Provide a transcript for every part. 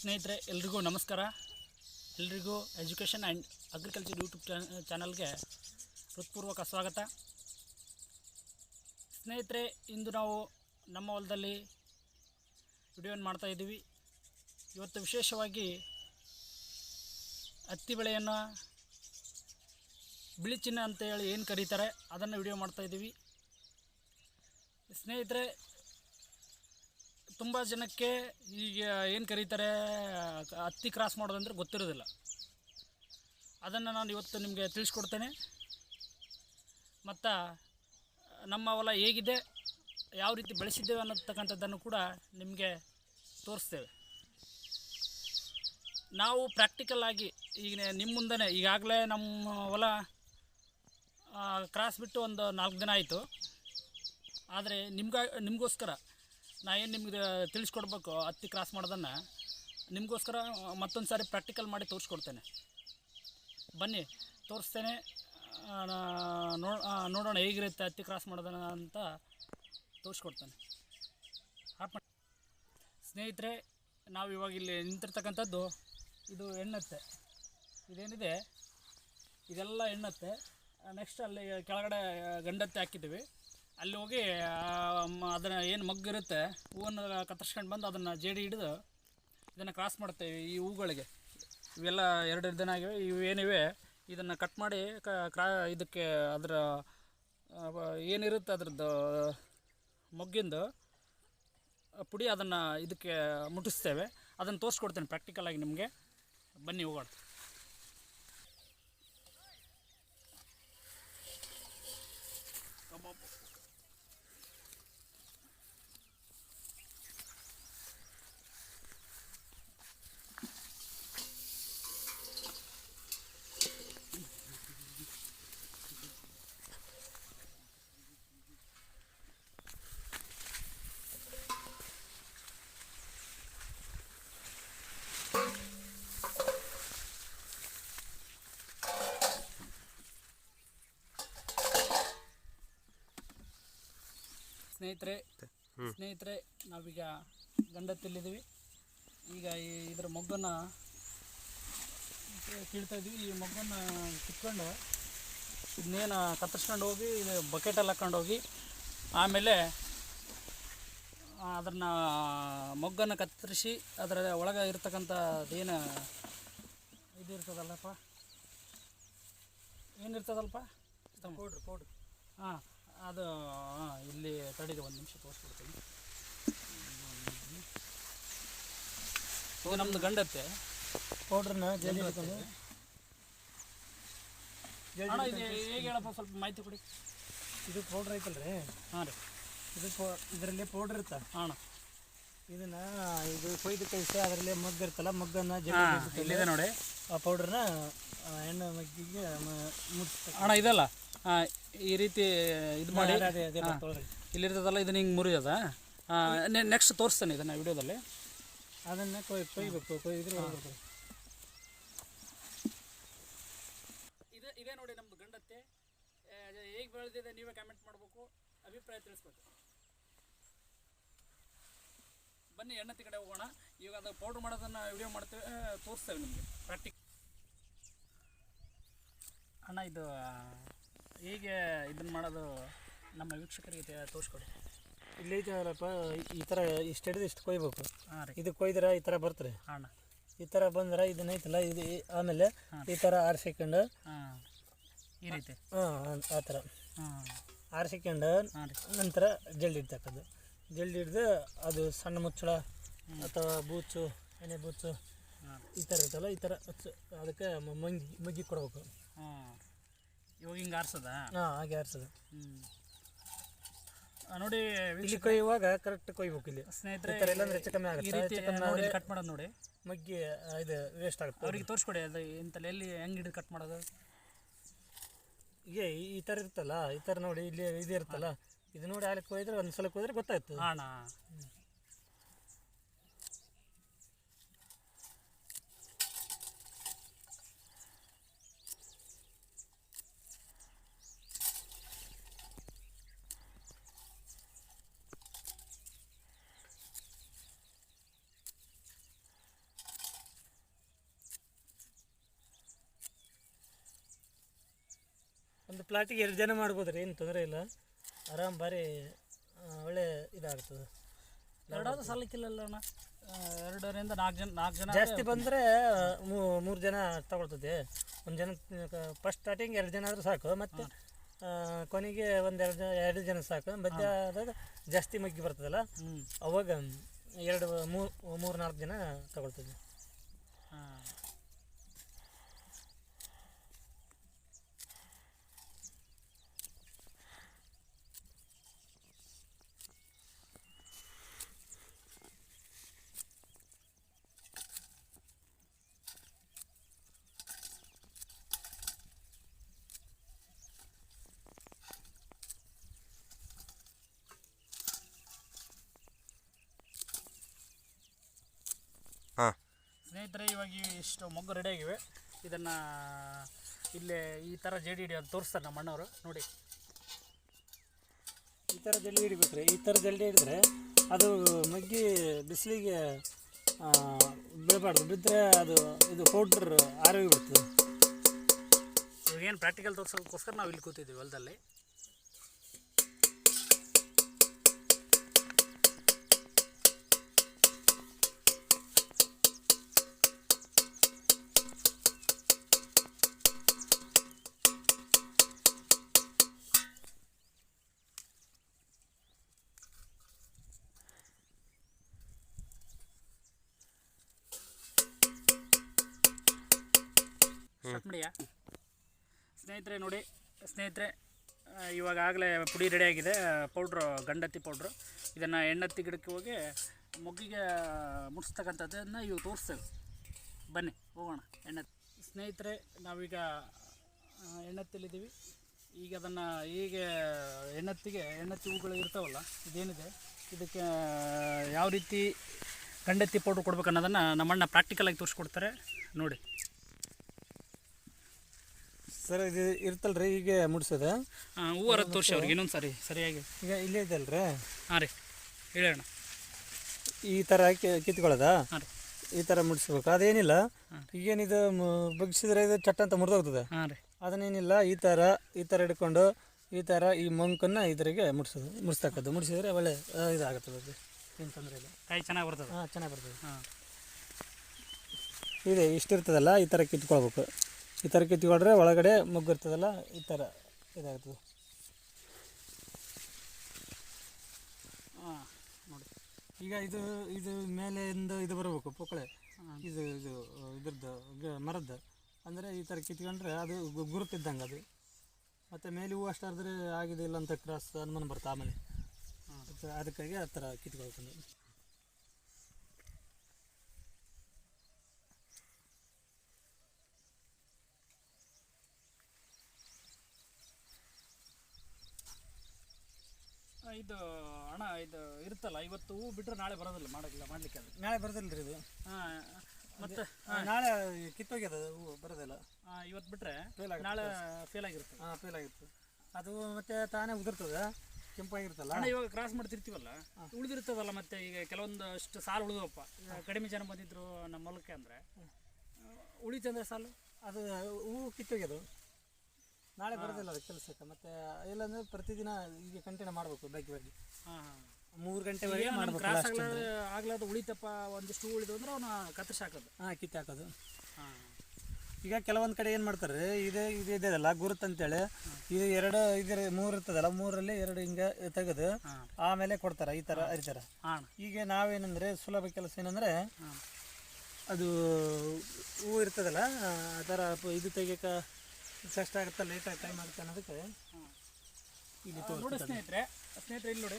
ಸ್ನೇಹಿತರೆ, ಎಲ್ರಿಗೂ ನಮಸ್ಕಾರ. ಎಲ್ರಿಗೂ ಎಜುಕೇಷನ್ ಆ್ಯಂಡ್ ಅಗ್ರಿಕಲ್ಚರ್ ಯೂಟ್ಯೂಬ್ ಚಾನಲ್ಗೆ ಹೃತ್ಪೂರ್ವಕ ಸ್ವಾಗತ. ಸ್ನೇಹಿತರೆ, ಇಂದು ನಾವು ನಮ್ಮ ಹೊಲದಲ್ಲಿ ವಿಡಿಯೋನ ಮಾಡ್ತಾ ಇದ್ದೀವಿ. ಇವತ್ತು ವಿಶೇಷವಾಗಿ ಹತ್ತಿ ಬೆಳೆಯನ್ನು ಬಿಳಿ ಚಿನ್ನ ಅಂತ ಹೇಳಿ ಏನು ಕರೀತಾರೆ, ಅದನ್ನು ವಿಡಿಯೋ ಮಾಡ್ತಾ ಇದ್ದೀವಿ. ಸ್ನೇಹಿತರೆ ತುಂಬ ಜನಕ್ಕೆ ಈಗ ಏನು ಕರೀತಾರೆ, ಹತ್ತಿ ಕ್ರಾಸ್ ಮಾಡೋದಂದ್ರೆ ಗೊತ್ತಿರೋದಿಲ್ಲ. ಅದನ್ನು ನಾನು ಇವತ್ತು ನಿಮಗೆ ತಿಳಿಸ್ಕೊಡ್ತೇನೆ. ಮತ್ತು ನಮ್ಮ ಹೊಲ ಹೇಗಿದೆ, ಯಾವ ರೀತಿ ಬೆಳೆಸಿದ್ದೇವೆ ಅನ್ನತಕ್ಕಂಥದ್ದನ್ನು ಕೂಡ ನಿಮಗೆ ತೋರಿಸ್ತೇವೆ. ನಾವು ಪ್ರಾಕ್ಟಿಕಲ್ ಆಗಿ ಈಗ ನಿಮ್ಮ ಮುಂದೆ ಈಗಾಗಲೇ ನಮ್ಮ ಹೊಲ ಕ್ರಾಸ್ ಬಿಟ್ಟು ಒಂದು ನಾಲ್ಕು ದಿನ ಆಯಿತು. ಆದರೆ ನಿಮ್ಗ, ನಿಮಗೋಸ್ಕರ ನಾ ಏನು ನಿಮ್ಗೆ ತಿಳಿಸ್ಕೊಡ್ಬೇಕು, ಹತ್ತಿ ಕ್ರಾಸ್ ಮಾಡೋದನ್ನು? ನಿಮಗೋಸ್ಕರ ಮತ್ತೊಂದು ಸಾರಿ ಪ್ರಾಕ್ಟಿಕಲ್ ಮಾಡಿ ತೋರಿಸ್ಕೊಡ್ತೇನೆ. ಬನ್ನಿ, ತೋರಿಸ್ತೇನೆ. ನೋಡೋಣ ಹೇಗಿರುತ್ತೆ ಹತ್ತಿ ಕ್ರಾಸ್ ಮಾಡೋದನ್ನ ಅಂತ ತೋರಿಸ್ಕೊಡ್ತೇನೆ. ಸ್ನೇಹಿತರೆ, ನಾವು ಇವಾಗ ಇಲ್ಲಿ ನಿಂತಿರ್ತಕ್ಕಂಥದ್ದು ಇದು ಎಣ್ಣತ್ತೆ ಇದೇನಿದೆ? ಇದೆಲ್ಲ ಎಣ್ಣತ್ತೆ ನೆಕ್ಸ್ಟ್ ಅಲ್ಲಿ ಕೆಳಗಡೆ ಗಂಡತ್ತೆ ಹಾಕಿದ್ದೀವಿ. ಅಲ್ಲಿ ಹೋಗಿ ಅದನ್ನು ಏನು ಮಗ್ಗಿರುತ್ತೆ ಹೂವನ್ನು ಕತ್ತರಿಸ್ಕೊಂಡು ಬಂದು ಅದನ್ನು ಜೇಡಿ ಹಿಡಿದು ಇದನ್ನು ಕ್ರಾಸ್ ಮಾಡ್ತೇವೆ ಈ ಹೂಗಳಿಗೆ. ಇವೆಲ್ಲ ಎರಡು ದಿನ ಆಗಿವೆ, ಇವು ಏನಿವೆ, ಇದನ್ನು ಕಟ್ ಮಾಡಿ ಕ್ರಾ, ಇದಕ್ಕೆ ಅದರ ಏನಿರುತ್ತೆ ಅದ್ರದ್ದು, ಮೊಗ್ಗಿಂದು ಪುಡಿ ಅದನ್ನು ಇದಕ್ಕೆ ಮುಟ್ಟಿಸ್ತೇವೆ. ಅದನ್ನು ತೋರಿಸ್ಕೊಡ್ತೇನೆ ಪ್ರಾಕ್ಟಿಕಲ್ ಆಗಿ ನಿಮಗೆ. ಬನ್ನಿ ಹೋಗೋಣ. ಸ್ನೇಹಿತರೆ ಸ್ನೇಹಿತರೆ ನಾವೀಗ ಗಂಡತ್ತಲ್ಲಿದ್ದೀವಿ. ಈಗ ಈ ಇದರ ಮೊಗ್ಗನ್ನು ಕೀಳ್ತಾ ಇದ್ವಿ ಈ ಮೊಗ್ಗನ್ನು ಕಿತ್ಕೊಂಡು ಇದನ್ನೇನು ಕತ್ತರಿಸ್ಕೊಂಡು ಹೋಗಿ ಇದು ಬಕೆಟಲ್ಲಿ ಹಾಕ್ಕೊಂಡು ಹೋಗಿ ಆಮೇಲೆ ಅದನ್ನು ಮೊಗ್ಗನ್ನು ಕತ್ತರಿಸಿ ಅದರ ಒಳಗೆ ಇರ್ತಕ್ಕಂಥ ಏನು ಇದು ಇರ್ತದಲ್ಲಪ್ಪ? ಏನಿರ್ತದಲ್ಪ ಪೌಡ್ರ್ ಪೌಡ್ರ್ ಹಾಂ. ಅದು ಇಲ್ಲಿ ತಡಿದೆ ಒಂದು ನಿಮಿಷ ತೋರಿಸ್ಬಿಡ್ತೀನಿ ಇವಾಗ ನಮ್ಮದು ಗಂಡತ್ತೆ. ಪೌಡ್ರನ್ನ ಜಲ್ದಿ ಗಂಡತ್ತೆ. ಅಣ್ಣ ಇದು ಹೇಗೆ ಹೇಳಪ್ಪ ಸ್ವಲ್ಪ ಮಾಹಿತಿ ಕೊಡಿ. ಇದು ಪೌಡ್ರ್ ಐತಲ್ರಿ? ಹಾಂ ರೀ. ಇದು ಪೌ ಇದರಲ್ಲಿ ಪೌಡ್ರ್ ಇರ್ತ ಹಾಂ ಅಣ್ಣ. ಇದನ್ನ ಇದು ಕೊಯ್ದು ಕಳಿಸಿ ಅದರಲ್ಲಿ ಮಗ್ಗ ಇರ್ತಲ್ಲ ಮಗ್ಗನ್ನ ಇಲ್ಲಿದೆ ನೋಡಿ. ಆ ಪೌಡ್ರನ್ನ ಎಣ್ಣೆ ಮಗ್ಗಿಗೆ ಮುಟ್ಟಿಸ್ತಾರೆ ಅಣ್ಣ ಇದಲ್ಲ? ಈ ರೀತಿ ಇದು ಮಾಡಿ. ಇಲ್ಲಿರ್ತದಲ್ಲ ಇದನ್ನ ಹಿಂಗೆ ಮುರಿಯೋದ ನೆಕ್ಸ್ಟ್ ತೋರಿಸ್ತೇನೆ ಇದನ್ನು ವಿಡಿಯೋದಲ್ಲಿ. ಅದನ್ನ ಕೊಯ್ ಕೊಯ್ಬೇಕು ಕೊಯ್ದ್ರೆ ಹೊರಗೆ ಇದೆ ಇದೆ ನೋಡಿ ನಮ್ದು ಗಂಡತ್ತೆ. ಹೇಗೆ ಬೆಳೆದಿದೆ ನೀವೇ ಕಾಮೆಂಟ್ ಮಾಡಬೇಕು. ಅಭಿಪ್ರಾಯ ತಿಳಿಸ್ಬೇಕು. ಬನ್ನಿ ಎಣ್ಣತಿ ಕಡೆ ಹೋಗೋಣ. ಈಗ ಅದು ಪೌಡ್ರ್ ಮಾಡೋದನ್ನು ವಿಡಿಯೋ ಮಾಡ್ತೇವೆ. ತೋರಿಸ್ತೇವೆ ನಿಮಗೆ. ಪ್ರಾಕ್ಟಿಕ್ ಅಣ್ಣ ಇದು ಹೇಗೆ ಇದನ್ನು ಮಾಡೋದು ನಮ್ಮ ವೀಕ್ಷಕರಿಗೆ ತೋರಿಸ್ಕೊಡಿ. ಇಲ್ಲಿ ಐತಲ್ಲಪ್ಪ ಈ ಥರ ಇಷ್ಟು ಹಿಡಿದು ಇಷ್ಟು ಕೊಯ್ಬೇಕು. ಹಾಂ ರೀ. ಇದು ಕೊಯ್ದ್ರೆ ಈ ಥರ ಬರ್ತಾರೆ ಅಣ್ಣ. ಈ ಥರ ಬಂದ್ರೆ ಇದನ್ನ ಐತಲ್ಲ ಇದು ಈ- ಆಮೇಲೆ ಈ ಥರ ಆರಿಸಿಕೊಂಡು ಹಾಂ. ಈ ರೀತಿ. ಹಾಂ ಆ ಥರ ಹಾಂ. ಆರಿಸಿಕೊಂಡು ಹಾಂ ನಂತರ ಜಲ್ದಿ ಇಡ್ತಕ್ಕದ್ದು. ಜಲ್ದಿ ಹಿಡ್ದು ಅದು ಸಣ್ಣ ಮುಚ್ಚಳ ಅಥವಾ ಬೂಚು ಎಣ್ಣೆ ಬೂಚು ಈ ಥರ ಇರ್ತಲ್ಲ ಈ ಥರ ಅದಕ್ಕೆ ಮಂಗಿ ಮಗ್ಗಿ ಕೊಡ್ಬೇಕು. ಹಾಂ. ಇವಾಗ ಹಿಂಗೆ ಆರ್ಸದ? ಹಾಂ ಹಾಗೆ ಆರಿಸೋದು. ಹ್ಞೂ ನೋಡಿ ಇಲ್ಲಿ ಕೊಯ್ಯುವಾಗ ಕರೆಕ್ಟ್ ಕೊಯ್ಬೇಕು ಇಲ್ಲಿ. ಸ್ನೇಹಿತರೆ ಈ ತರ ಇಲ್ಲಾಂದ್ರೆ ಹೆಚ್ಚು ಕಮ್ಮಿ ಈ ಆಗುತ್ತೆ ರೀತಿ ಹೆಚ್ಚು ಕಮ್ಮಿ ನೋಡಿ ಆದರೆ ಕಟ್ ಮಾಡೋದು ನೋಡಿ. ಮಗ್ಗಿ ಆ, ಇದು ವೇಸ್ಟ್ ಆಗುತ್ತೆ. ಅವ್ರಿಗೆ ತೋರಿಸ್ಕೊಡಿ ಅದು ಇಂತಲ್ಲಿ ಎಲ್ಲಿ ಹೆಂಗೆ ಹಿಡಿದು ಕಟ್ ಮಾಡೋದು? ಈಗ ಈ- ಈ ಥರ ಇರ್ತಲ್ಲ ಈ ಥರ ನೋಡಿ ಇಲ್ಲಿ ಇದು ಇರುತ್ತಲ್ಲ ಇದು ನೋಡಿ ಅಲ್ಲಿ ಕೊಯ್ದ್ರೆ ಒಂದು ಸಲ ಕೊಯ್ದ್ರೆ ಗೊತ್ತಾಯ್ತು ಅಣ್ಣ. ಒಂದು ಪ್ಲಾಟಿಗೆ ಎರಡು ಜನ ಮಾಡ್ಬೋದು ರೀ ಏನು ತೊಂದರೆ ಇಲ್ಲ. ಆರಾಮ್ ಭಾರಿ ಆ, ಒಳ್ಳೆ ಇದಾಗ್ತದೆ. ಎರಡಾದ್ರೂ ಸಲಕ್ಕಿಲ್ಲಲ್ಲ ಅಣ್ಣ? ಎರಡರಿಂದ ನಾಲ್ಕು ಜನ ನಾಲ್ಕು ಜನ ಜಾಸ್ತಿ ಬಂದರೆ ಮೂರು ಜನ ತಗೊಳ್ತದೆ. ಒಂದು ಜನ ಫಸ್ಟ್ ಸ್ಟಾರ್ಟಿಂಗ್ ಎರಡು ಜನ ಆದರೂ ಸಾಕು. ಮತ್ತು ಕೊನೆಗೆ ಒಂದು ಎರಡು ಜನ ಎರಡು ಜನ ಸಾಕು. ಮಧ್ಯ ಆದಾಗ ಜಾಸ್ತಿ ಮಗ್ಗಿ ಬರ್ತದಲ್ಲ? ಅವಾಗ ಎರಡು ಮೂರು ಮೂರು ನಾಲ್ಕು ಜನ ತಗೊಳ್ತದೆ. ಹಾಂ. ಸ್ನೇಹಿತರೆ, ಇವಾಗ ಇಷ್ಟು ಮೊಗ್ಗು ರೆಡಿ ಆಗಿವೆ. ಇದನ್ನು ಇಲ್ಲೇ ಈ ಥರ ಜೇಡಿ ಹಿಡಿ ಅಂತ ತೋರಿಸ್ತಾರೆ ನಮ್ಮ ಅಣ್ಣವರು. ನೋಡಿ. ಈ ಥರ ಜಲ್ಲಿ ಹಿಡಿಬೇಕ್ರೆ. ಈ ಥರ ಜಲ್ಲಿ ಹಿಡಿದ್ರೆ ಅದು ಮಗ್ಗಿ ಬಿಸಿಲಿಗೆ ಬೀಳಬಾರ್ದು. ಬಿದ್ದರೆ ಅದು, ಇದು ಪೌಡ್ರ್ ಆರೋಗ್ಯ ಬಿಡ್ತದೆ. ಇವಾಗ ಏನು ಪ್ರಾಕ್ಟಿಕಲ್ ತೋರ್ಸೋದಕ್ಕೋಸ್ಕರ ನಾವು ಇಲ್ಲಿ ಕೂತಿದ್ದೀವಿ ಹೊಲದಲ್ಲಿ. ಸ್ನೇಹಿತರೆ ನೋಡಿ ಸ್ನೇಹಿತರೆ ಇವಾಗ ಆಗಲೇ ಪುಡಿ ರೆಡಿ ಆಗಿದೆ ಪೌಡ್ರು ಗಂಡತ್ತಿ ಪೌಡ್ರು. ಇದನ್ನು ಎಣ್ಣತ್ತಿ ಗಿಡಕ್ಕೆ ಹೋಗಿ ಮೊಗ್ಗಿಗೆ ಮುಟ್ಸ್ತಕ್ಕಂಥದ್ದನ್ನು ಇವಾಗ ತೋರಿಸ್ತೇವೆ. ಬನ್ನಿ ಹೋಗೋಣ ಎಣ್ಣೆ ಸ್ನೇಹಿತರೆ ನಾವೀಗ ಆ, ಎಣ್ಣತ್ತಿಲಿದ್ದೀವಿ. ಈಗ ಅದನ್ನು ಹೀಗೆ ಎಣ್ಣತ್ತಿಗೆ ಎಣ್ಣತ್ತಿ ಹೂಗಳು ಇರ್ತಾವಲ್ಲ ಇದೇನಿದೆ? ಇದಕ್ಕೆ ಯಾವ ರೀತಿ ಗಂಡತ್ತಿ ಪೌಡ್ರ್ ಕೊಡ್ಬೇಕು ಅನ್ನೋದನ್ನು ನಮ್ಮಣ್ಣ ಪ್ರಾಕ್ಟಿಕಲಾಗಿ ತೋರಿಸ್ಕೊಡ್ತಾರೆ. ನೋಡಿ. ಸರ್ ಇದು ಇರ್ತಲ್ಲ ರೀ ಹೀಗೆ ಮುಡ್ಸೋದು. ಹೂವರ ತೋರಿಸಿ ಅವ್ರಿಗೆ ಇನ್ನೊಂದು ಸಾರಿ ಸರಿಯಾಗಿ. ಈಗ ಇಲ್ಲೇ ಇದಲ್ಲ ರೀ ಹಾಂ ರೀ ಹೇಳೋಣ ಈ ಥರ ಕಿ ಕಿತ್ಕೊಳ್ಳೋದಾ? ಹಾಂ ರೀ. ಈ ಥರ ಮುಡಿಸ್ಬೇಕು. ಅದೇನಿಲ್ಲ ಈಗೇನಿದು ಬಗ್ಸಿದ್ರೆ ಇದು ಚಟ್ ಅಂತ ಮುರಿದೋಗ್ತದೆ. ಹಾಂ ರೀ. ಅದನ್ನೇನಿಲ್ಲ ಈ ಥರ ಈ ಥರ ಹಿಡ್ಕೊಂಡು ಈ ಥರ ಈ ಮಂಕನ್ನು ಇದ್ರಿಗೆ ಮುಡ್ಸೋದು ಮುಡಿಸ್ತಕ್ಕದ್ದು. ಮುಡಿಸಿದ್ರೆ ಒಳ್ಳೆ ಇದಾಗುತ್ತದೆ ಅದು ಏನು ತೊಂದರೆ ಇಲ್ಲ. ಕಾಯಿ ಚೆನ್ನಾಗಿ ಬರ್ತದೆ. ಹಾಂ ಚೆನ್ನಾಗಿ ಬರ್ತದೆ. ಹಾಂ. ಇದೆ ಇಷ್ಟಿರ್ತದಲ್ಲ ಈ ಥರ ಕಿತ್ಕೊಳ್ಬೇಕು. ಈ ಥರ ಕಿತ್ಕೊಂಡ್ರೆ ಒಳಗಡೆ ಮುಗ್ಗಿರ್ತದಲ್ಲ ಇರ್ತದಲ್ಲ ಈ ಥರ ಇದಾಗ್ತದೆ. ಹಾಂ ನೋಡಿ. ಈಗ ಇದು ಇದು ಮೇಲೆಯಿಂದ ಇದು ಬರಬೇಕು ಪೊಕ್ಕಳೆ ಇದು ಇದು ಇದ್ರದ್ದು ಮರದ್ದು ಅಂದರೆ ಈ ಥರ ಕಿತ್ಕೊಂಡ್ರೆ ಅದು ಗುರುತಿದ್ದಂಗೆ ಅದು. ಮತ್ತು ಮೇಲೆ ಹೂವು ಅಷ್ಟಾದ್ರೆ ಆಗಿದೆ ಇಲ್ಲ ಅಂತ ಕ್ರಾಸ್ ಅನುಮಾನ ಬರ್ತಾ ಆಮೇಲೆ. ಅದಕ್ಕಾಗಿ ಆ ಥರ ಕಿತ್ಕೊಳ್ಕೊಂಡು ಇದು ಅಣ್ಣ ಇದು ಇರುತ್ತಲ್ಲ ಇವತ್ತು ಹೂ ಬಿಟ್ಟರೆ ನಾಳೆ ಬರೋದಿಲ್ಲ ಮಾಡೋದಿಲ್ಲ ಮಾಡಲಿಕ್ಕೆ ಅದು. ನಾಳೆ ಬರೋದಿಲ್ಲ ರೀ ಇದು. ಹಾಂ ಮತ್ತು ನಾಳೆ ಕಿತ್ತೋಗ್ಯದ ಹೂವು ಬರೋದಿಲ್ಲ? ಇವತ್ತು ಬಿಟ್ಟರೆ ಫೇಲ್ ಆಗುತ್ತೆ. ನಾಳೆ ಫೇಲ್ ಆಗಿರುತ್ತೆ. ಹಾಂ ಫೇಲ್ ಆಗಿರುತ್ತೆ. ಅದು ಮತ್ತೆ ತಾನೇ ಉದುರ್ತದೆ ಕೆಂಪಾಗಿರ್ತಲ್ಲ ಅಣ್ಣ ಇವಾಗ ಕ್ರಾಸ್ ಮಾಡ್ತಿರ್ತೀವಲ್ಲ ಉಳಿದಿರ್ತದಲ್ಲ ಮತ್ತೆ ಈಗ ಕೆಲವೊಂದಷ್ಟು ಸಾಲು ಉಳಿದವಪ್ಪ. ಕಡಿಮೆ ಜನ ಬಂದಿದ್ರು ನಮ್ಮ ಹೊಲಕ್ಕೆ ಅಂದರೆ ಉಳಿತಂದ್ರೆ ಸಾಲು? ಅದು ಹೂವು ಕಿತ್ತೋಗ್ಯದು. ನಾಳೆ ಬರೋದಿಲ್ಲ ಅದು ಕೆಲಸಕ್ಕೆ. ಮತ್ತೆ ಇಲ್ಲಾಂದ್ರೆ ಪ್ರತಿದಿನ ಈಗ ಕಂಟಿನ್ಯೂ ಮಾಡಬೇಕು ಬೆಳಗ್ಗೆ ಬೆಳಗ್ಗೆ ಹಾಂ ಹಾಂ. ಮೂರು ಗಂಟೆವರೆಗೆ ಮಾಡಬೇಕು ಕ್ರಾಸ್ ಉಳಿತಪ್ಪ ಒಂದಿಷ್ಟು ಉಳಿದು ಅಂದ್ರೆ ಅವನು ಕತ್ತರಿಸಿ ಹಾಕೋದು. ಹಾಂ ಕಿತ್ತು ಹಾಕೋದು. ಹಾಂ. ಈಗ ಕೆಲವೊಂದು ಕಡೆ ಏನು ಮಾಡ್ತಾರೆ ಇದೇ ಇದು ಇದೆಯಲ್ಲ ಗುರುತ್ ಅಂತೇಳಿ ಇದು ಎರಡು ಇದರ ಮೂರು ಇರ್ತದಲ್ಲ ಮೂರಲ್ಲಿ ಎರಡು ಹಿಂಗ ತೆಗೆದು ಹಾಂ. ಆಮೇಲೆ ಕೊಡ್ತಾರೆ ಈ ಥರ ಅರಿತಾರೆ ಹಾಂ. ಈಗ ನಾವೇನಂದ್ರೆ ಸುಲಭ ಕೆಲಸ ಏನಂದ್ರೆ ಅದು ಹೂ ಇರ್ತದಲ್ಲ ಆ ಥರ ಪ- ಇದು ತೆಗಿಯಕ್ಕೆ ಕಷ್ಟ ಆಗುತ್ತೆ ಲೇಟಾಗಿ ಟೈಮ್ ಆಗುತ್ತೆ ಅನ್ನೋದಕ್ಕೆ ಇಲ್ಲಿ ತೋರಿಸ್ತೀನಿ ನೋಡಿ ಸ್ನೇಹಿತರೆ ಸ್ನೇಹಿತರೆ ಇಲ್ಲಿ ನೋಡಿ.